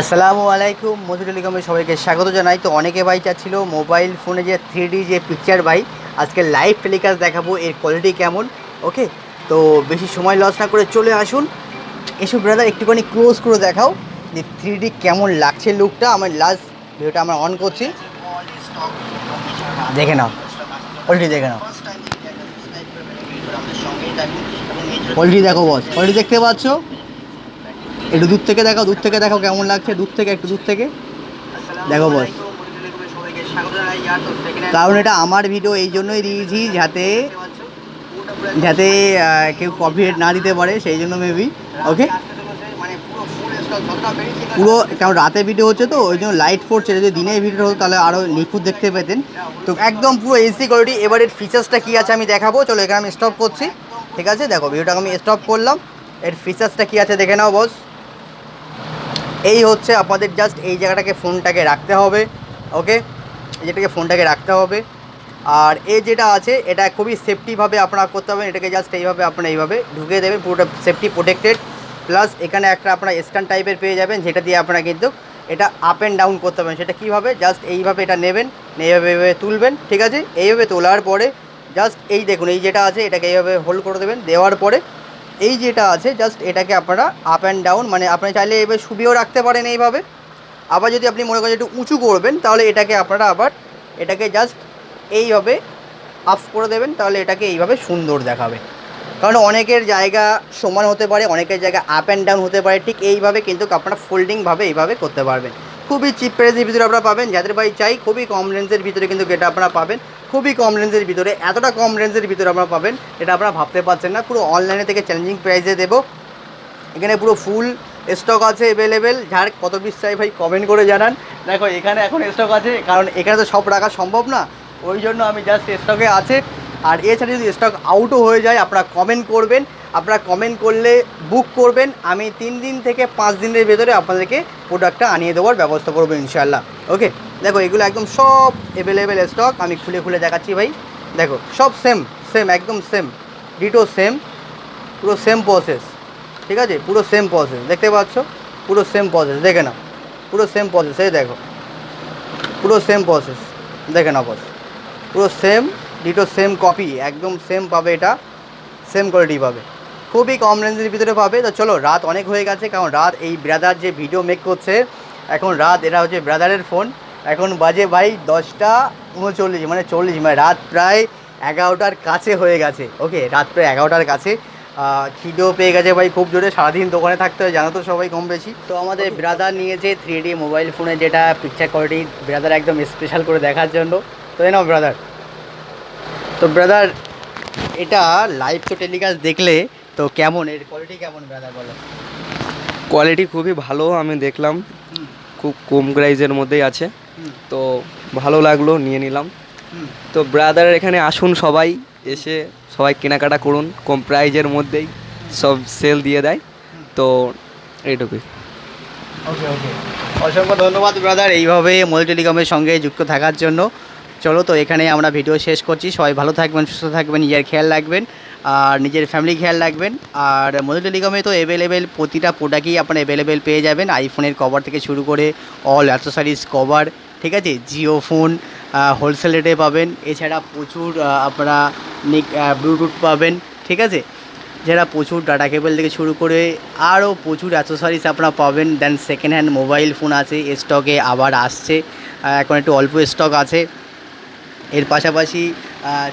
আসসালামু আলাইকুম, মজুর আলিগমের সবাইকে স্বাগত জানাই। তো অনেকে ভাই চাচ্ছিল মোবাইল ফোনে যে থ্রি যে পিকচার ভাই, আজকে লাইভ টেলিকাস্ট দেখাবো, এর কোয়ালিটি কেমন? ওকে তো বেশি সময় লস না করে চলে আসুন। এসব ব্রাদার একটুখানি ক্লোজ করে দেখাও যে থ্রি কেমন লাগছে লুকটা আমার লাস্ট ভিডিওটা আমরা অন করছি। দেখে নাও। কোয়ালিটি দেখে নাও। কোয়ালিটি দেখো বস কোয়ালিটি দেখতে পাচ্ছ? একটু দূর থেকে দেখাও, দূর থেকে দেখাও কেমন লাগছে, দূর থেকে, একটু দূর থেকে। দেখো বস। কারণ এটা আমার ভিডিও এই জন্যই দিয়েছি যাতে যাতে কেউ কপিরাইট না দিতে পারে, সেই জন্য মেবি ওকে পুরো, কারণ রাতে ভিডিও হচ্ছে তো, ওই জন্য লাইট পড়ছে যদি দিনের ভিডিও হতো, তাহলে আরও নিখুঁত দেখতে পেতেন। তো একদম পুরো এসি কোয়ালিটি এবার এর ফিচার্সটা কী আছে আমি দেখাবো। চলো, এখানে আমি স্টপ করছি। ঠিক আছে? দেখো ভিডিওটাকে আমি স্টপ করলাম। এর ফিচার্সটা কী আছে দেখে নাও, বস। এই হচ্ছে আপনাদের জাস্ট এই জায়গাটাকে ফোনটাকে রাখতে হবে ওকে যেটাকে ফোনটাকে রাখতে হবে। আর এই যেটা আছে, এটা খুবই সেফটিভাবে আপনারা করতে হবে এটাকে জাস্ট এইভাবে আপনারা এইভাবে ঢুকিয়ে দেবেন, পুরোটা সেফটি প্রোটেক্টেড প্লাস এখানে একটা আপনারা স্ট্যান্ড টাইপের পেয়ে যাবেন, যেটা দিয়ে আপনারা কিন্তু এটা আপ অ্যান্ড ডাউন করতে পারবেন। সেটা কীভাবে? জাস্ট এইভাবে এটা নেবেন এইভাবে এইভাবে তুলবেন, ঠিক আছে? এইভাবে তোলার পরে জাস্ট এই দেখুন, এই যেটা আছে, এটাকে এইভাবে হোল্ড করে দেবেন। দেওয়ার পরে এই যেটা আছে জাস্ট এটাকে আপনারা আপ অ্যান্ড ডাউন মানে আপনি চাইলে এবার শুবিয়েও রাখতে পারেন এইভাবে। আবার যদি আপনি মনে করেন একটু উঁচু করবেন, তাহলে এটাকে আপনারা আবার, এটাকে জাস্ট এইভাবে আপ করে দেবেন, তাহলে এটাকে এইভাবে সুন্দর দেখাবে। কারণ অনেকের জায়গা সমান হতে পারে, অনেকের জায়গা আপ অ্যান্ড ডাউন হতে পারে, ঠিক এইভাবে কিন্তু আপনারা ফোল্ডিংভাবে এইভাবে করতে পারবেন। খুবই চিপ প্রাইসের ভিতরে আপনারা পাবেন। যাদের ভাই চাই, খুবই কম রেঞ্জের ভিতরে কিন্তু এটা আপনারা পাবেন। খুবই কম রেঞ্জের ভিতরে, এতটা কম রেঞ্জের ভিতরে আপনারা পাবেন, এটা আপনারা ভাবতে পারছেন না। পুরো অনলাইনে থেকে চ্যালেঞ্জিং প্রাইসে দেবো। এখানে পুরো ফুল স্টক আছে অ্যাভেলেবেল যার কত পিস চাই ভাই কমেন্ট করে জানান। দেখো, এখানে এখন স্টক আছে, কারণ এখানে তো সব রাখা সম্ভব না। ওই জন্য আমি জাস্ট স্টকে আছে। আর এছাড়া যদি স্টক আউটও হয়ে যায়, আপনারা কমেন্ট করবেন। আপনারা কমেন্ট করলে বুক করবেন। আমি তিন দিন থেকে পাঁচ দিনের ভেতরে আপনাদেরকে প্রোডাক্টটা আনিয়ে দেওয়ার ব্যবস্থা করব ইনশাল্লাহ ওকে দেখো, এগুলো একদম সব অ্যাভেলেবেল স্টক আমি খুলে খুলে দেখাচ্ছি ভাই। দেখো, সব সেম সেম একদম সেম ডিটো সেম পুরো সেম প্রসেস ঠিক আছে? পুরো সেম প্রসেস দেখতে পাচ্ছ? পুরো সেম প্রসেস দেখে নাও। পুরো সেম প্রসেস এই দেখো। পুরো সেম প্রসেস দেখে নাও বস পুরো সেম ডিটো সেম কপি একদম সেম পাবে এটা। সেম কোয়ালিটি পাবে। খুবই কম রেঞ্জের ভিতরে পাবে। তো চলো রাত অনেক হয়ে গেছে কারণ রাত এই ব্রাদার যে ভিডিও মেক করছে এখন রাত এরা হচ্ছে ব্রাদারের ফোন এখন বাজে ভাই দশটা উনচল্লিশ মানে চল্লিশ মানে রাত প্রায় এগারোটার কাছে হয়ে গেছে। ওকে রাত প্রায় এগারোটার কাছে। খিদেও পেয়ে গেছে ভাই খুব জোরে সারাদিন দোকানে থাকতে হয় জানো তো সবাই কম বেশি। তো আমাদের ব্রাদার নিয়েছে থ্রি ডি মোবাইল ফোনে যেটা পিকচার কোয়ালিটি ব্রাদার একদম স্পেশাল করে দেখার জন্য। তো এই নাও ব্রাদার তো ব্রাদার এটা লাইভ তো টেলিকাস্ট দেখলে তো কেমন? এর কোয়ালিটি কেমন ব্রাদার বলো? কোয়ালিটি খুবই ভালো আমি দেখলাম। খুব কম প্রাইজের মধ্যেই আছে। তো ভালো লাগল নিয়ে নিলাম। তো ব্রাদার এখানে আসুন সবাই এসে সবাই কেনাকাটা করুন। কম প্রাইজের মধ্যেই সব সেল দিয়ে দেয়। তো এইটুকুই। ওকে ওকে অসংখ্য ধন্যবাদ ব্রাদার এইভাবে মোল টেলিকমের সঙ্গে যুক্ত থাকার জন্য। চলো তো এখানে আমরা ভিডিও শেষ করছি। সবাই ভালো থাকবেন, সুস্থ থাকবেন, নিজের খেয়াল রাখবেন, আর নিজের ফ্যামিলি খেয়াল রাখবেন। আর মধু টেলিকমে তো অ্যাভেলেবেল প্রতিটা প্রোডাক্টই আপনার অ্যাভেলেবেল পেয়ে যাবেন। আইফোনের কভার থেকে শুরু করে অল অ্যাক্সেসরিজ কভার ঠিক আছে? জিও ফোন হোলসেল রেটে পাবেন। এছাড়া প্রচুর আপনারা নিক ব্লুটুথ পাবেন, ঠিক আছে? যারা প্রচুর ডাটা কেবল থেকে শুরু করে আরও প্রচুর অ্যাক্সেসরিজ আপনারা পাবেন। Then second hand mobile phone আছে স্টকে আবার আসছে। এখন একটু অল্প স্টক আছে। এর পাশাপাশি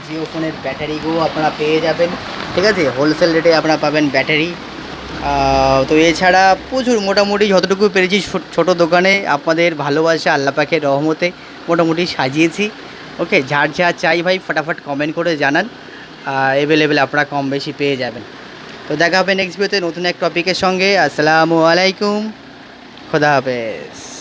জিও ফোনের ব্যাটারিগুলো আপনারা পেয়ে যাবেন, ঠিক আছে? হোলসেল রেটে আপনারা পাবেন ব্যাটারি। তো এছাড়া প্রচুর, মোটামুটি যতটুকু পেরেছি ছোটো দোকানে আপনাদের ভালোবাসা আল্লাহ পাখের রহমতে মোটামুটি সাজিয়েছি। ওকে, যার যা চাই ভাই, ফটাফট কমেন্ট করে জানান। অ্যাভেলেবেল আপনারা কম বেশি পেয়ে যাবেন। তো দেখা হবে নেক্সট ভিডিওতে নতুন এক টপিকের সঙ্গে। আসসালামু আলাইকুম। খোদা হাফেজ।